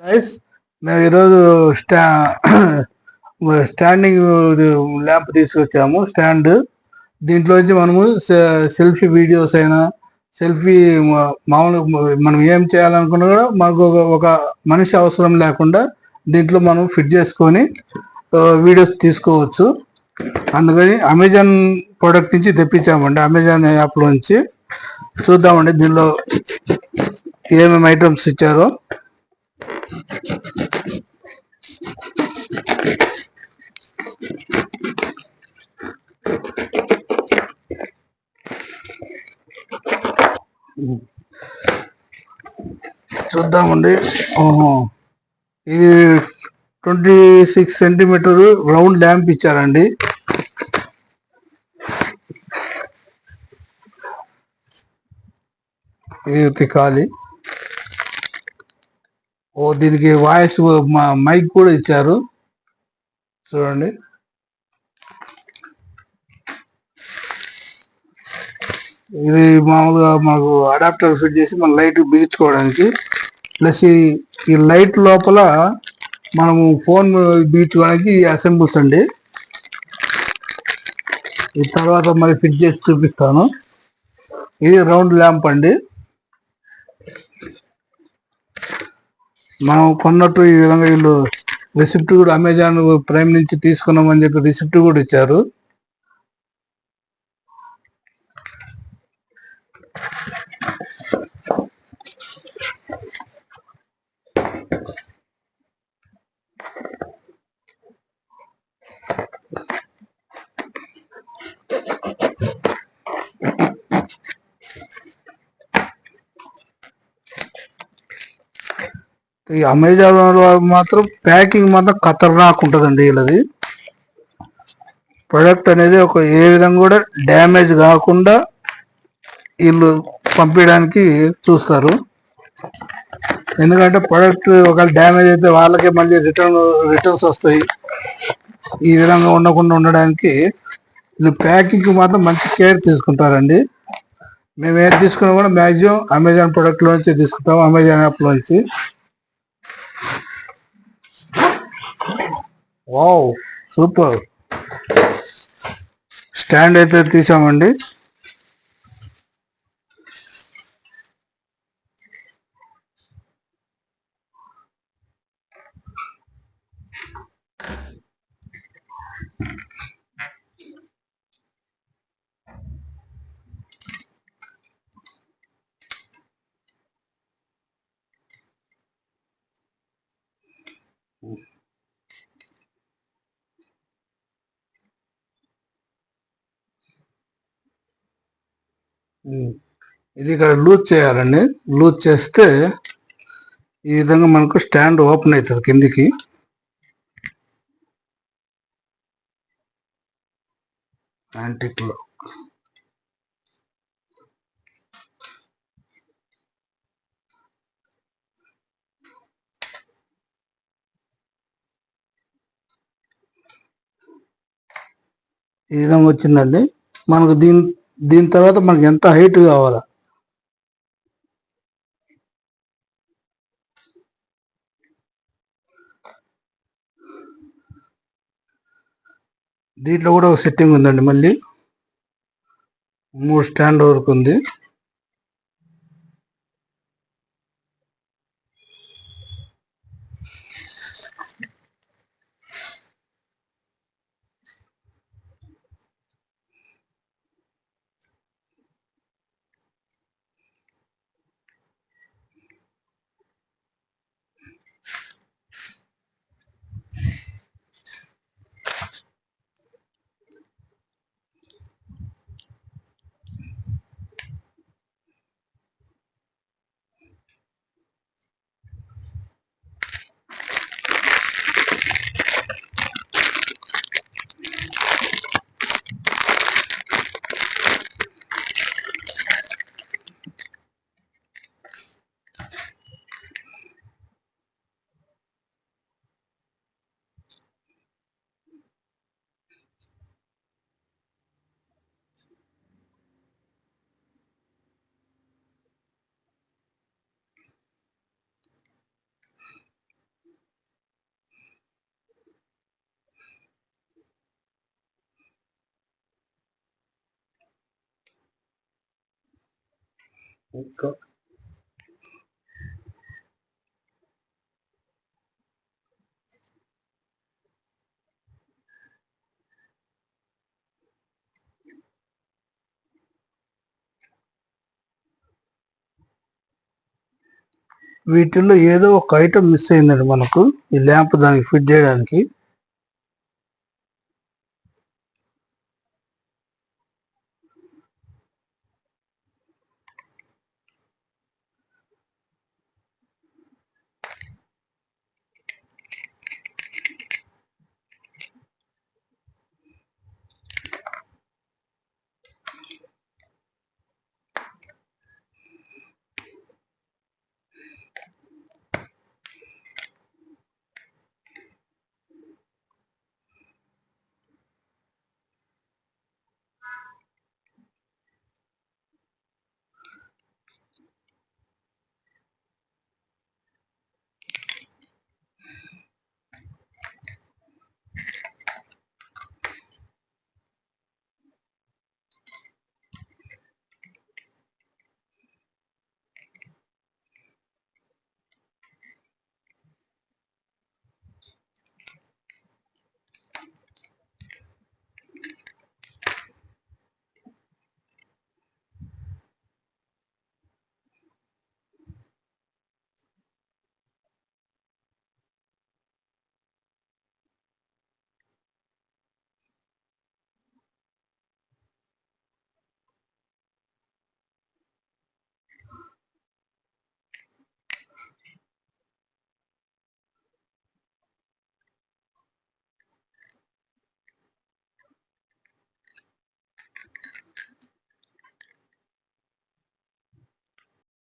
Guys మేము ఈరోజు స్టా స్టాండింగ్ ల్యాంప్ తీసుకొచ్చాము స్టాండ్ దీంట్లో నుంచి మనము సెల్ఫీ వీడియోస్ అయినా సెల్ఫీ మామూలు మనం ఏం చేయాలనుకున్నా కూడా మాకు ఒక- ఒక మనిషి అవసరం లేకుండా దీంట్లో మనం ఫిట్ చేసుకొని వీడియోస్ తీసుకోవచ్చు. అందుకని అమెజాన్ ప్రోడక్ట్ నుంచి తెప్పించామండి అమెజాన్ యాప్లోంచి చూద్దామండి దీనిలో ఏమేమి ఐటమ్స్ ఇచ్చారో. చూద్దామండి. ఇది twenty six centimetre round lamp ఇచ్చారండి. ఇది ఖాళీ. ఓ దీనికి వాయిస్ మైక్ కూడా ఇచ్చారు. చూడండి. ఇది మామూలుగా మనకు అడాప్టర్ ఫిట్ చేసి మన లైట్ బిగించుకోవడానికి. ప్లస్ ఈ ఈ లైట్ లోపల మనము ఫోన్ బిగించుకోవడానికి అసెంబుల్స్ అండి. ఈ తర్వాత మరి ఫిట్ చేసి చూపిస్తాను. ఇది రౌండ్ ల్యాంప్ అండి. మనం కొన్నట్టు ఈ విధంగా వీళ్ళు రిసిప్ట్ కూడా అమెజాన్ ప్రైమ్ నుంచి తీసుకున్నామని చెప్పి రిసిప్ట్ కూడా ఇచ్చారు. ఈ అమెజాన్ మాత్రం ప్యాకింగ్ మాత్రం ఖతర్నాక్ ఉంటుందండి వీళ్ళది. ప్రొడక్ట్ అనేది ఒక ఏ విధంగా కూడా డ్యామేజ్ కాకుండా వీళ్ళు పంపించడానికి చూస్తారు. ఎందుకంటే ప్రొడక్ట్ ఒకవేళ డ్యామేజ్ అయితే వాళ్ళకే మళ్ళీ రిటర్న్ రిటర్న్స్ వస్తాయి. ఈ విధంగా ఉండకుండా ఉండడానికి వీళ్ళు ప్యాకింగ్కి మాత్రం మంచి కేర్ తీసుకుంటారండి. మేము ఏది తీసుకున్నా కూడా మ్యాక్సిమం అమెజాన్ ప్రొడక్ట్ నుంచి తీసుకుంటాం అమెజాన్ యాప్లో నుంచి వావ్ సూపర్ స్టాండ్ అయితే తీసామండి. ఇది ఇక్కడ లూజ్ చేయాలండి. లూజ్ చేస్తే ఈ విధంగా మనకు స్టాండ్ ఓపెన్ అవుతుంది కిందికి. యాంటిక్లో ఈ విధంగా వచ్చిందండి. మనకు దీని దీని తర్వాత మనకి ఎంత హైట్ కావాలా? దీంట్లో కూడా ఒక సెట్టింగ్ ఉందండి మళ్ళీ. మూడు స్టాండ్ వరకు ఉంది. ఇంకా? వీటిల్లో ఏదో ఒక ఐటమ్ మిస్ అయిందండి మనకు. ఈ ల్యాంప్ దానికి ఫిట్ చేయడానికి.